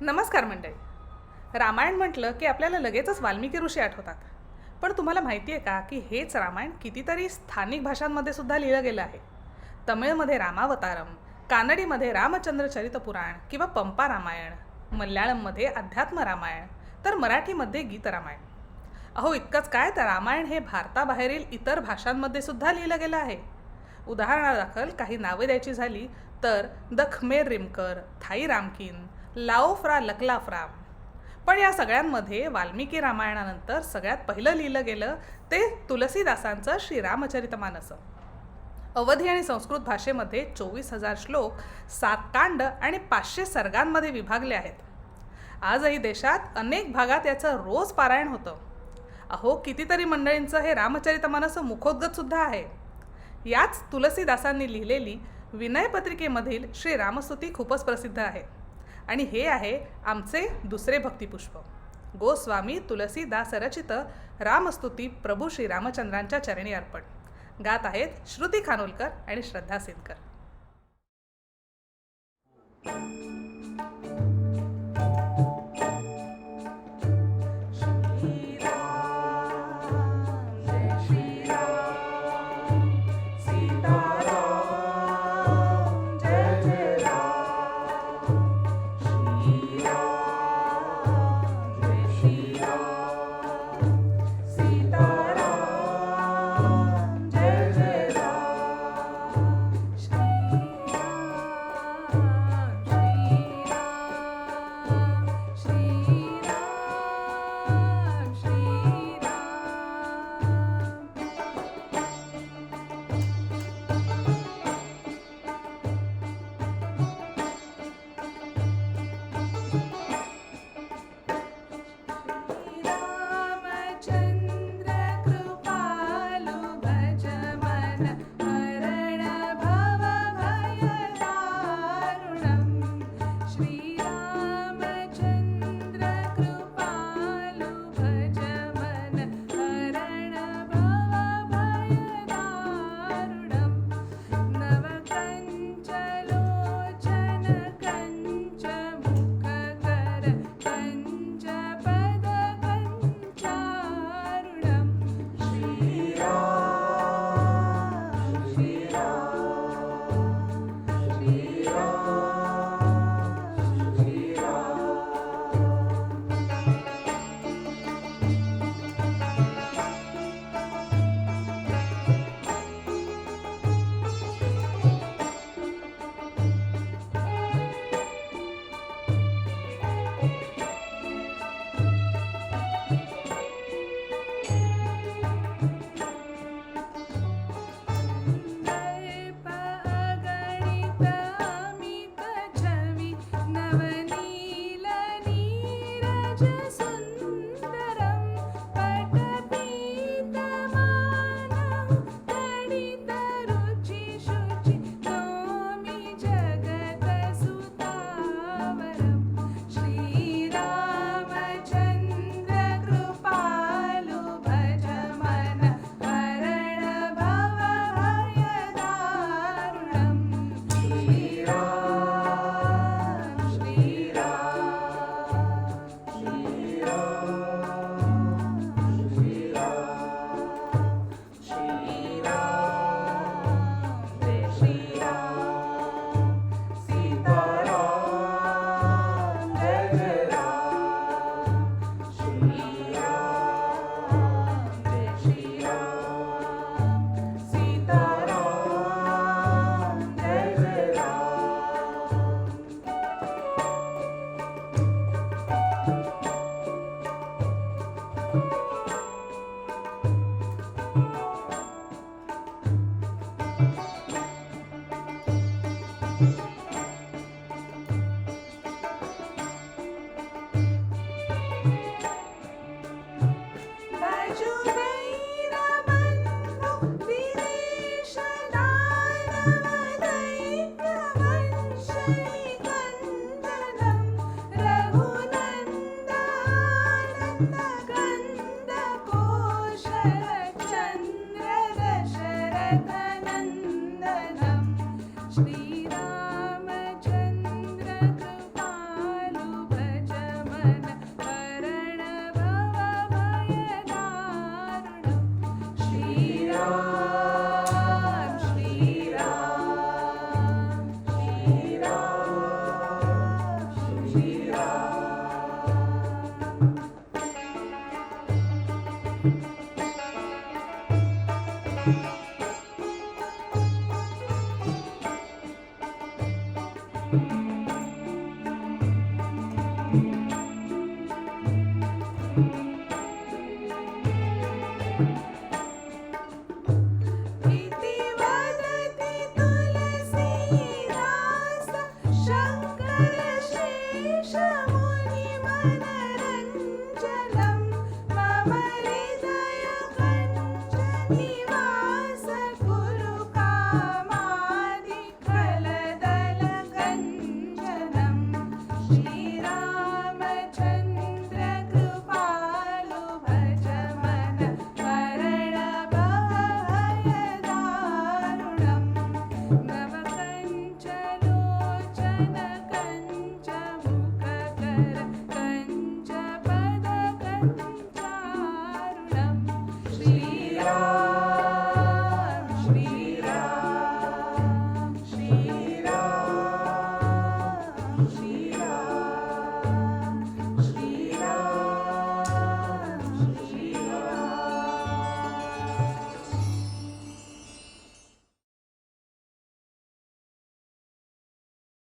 नमस्कार मंडळी. रामायण म्हटलं की आपल्याला लगेचच वाल्मिकी ऋषी आठवतात. पण तुम्हाला माहिती आहे का की हेच रामायण कितीतरी स्थानिक भाषांमध्ये सुद्धा लिहिलं गेलं आहे. तमिळमध्ये रामावतारम कानडीमध्ये रामचंद्रचरित पुराण किंवा पंपा रामायण मल्याळममध्ये अध्यात्म रामायण तर मराठीमध्ये गीतरामायण अहो इतकंच काय तर रामायण हे भारताबाहेरील इतर भाषांमध्ये सुद्धा लिहिलं गेलं आहे. उदाहरणादाखल काही नावे द्यायची झाली तर the Khmer Reamker Thai Ramakien Lao Phra Lak Phra Lam पण या सगळ्यांमध्ये वाल्मिकी रामायणानंतर सगळ्यात पहिलं लिहिलं गेलं ते तुलसीदासांचं श्रीरामचरितमानस. अवधी आणि संस्कृत भाषेमध्ये चोवीस हजार श्लोक सात कांड आणि पाचशे सर्गांमध्ये विभागले आहेत. आजही देशात अनेक भागात याचं रोज पारायण होतं. अहो कितीतरी मंडळींचं हे रामचरितमानस मुखोद्गतसुद्धा आहे. याच तुलसीदासांनी लिहिलेली विनयपत्रिकेमधील श्री रामस्तुती खूपच प्रसिद्ध आहे. आणि हे आहे आमचे दुसरे भक्तिपुष्प. गोस्वामी तुलसीदास रचित रामस्तुती प्रभू श्री रामचंद्रांच्या चरणी अर्पण. गात आहेत श्रुती खानोलकर आणि श्रद्धा सिनकर. Yeah. Bye.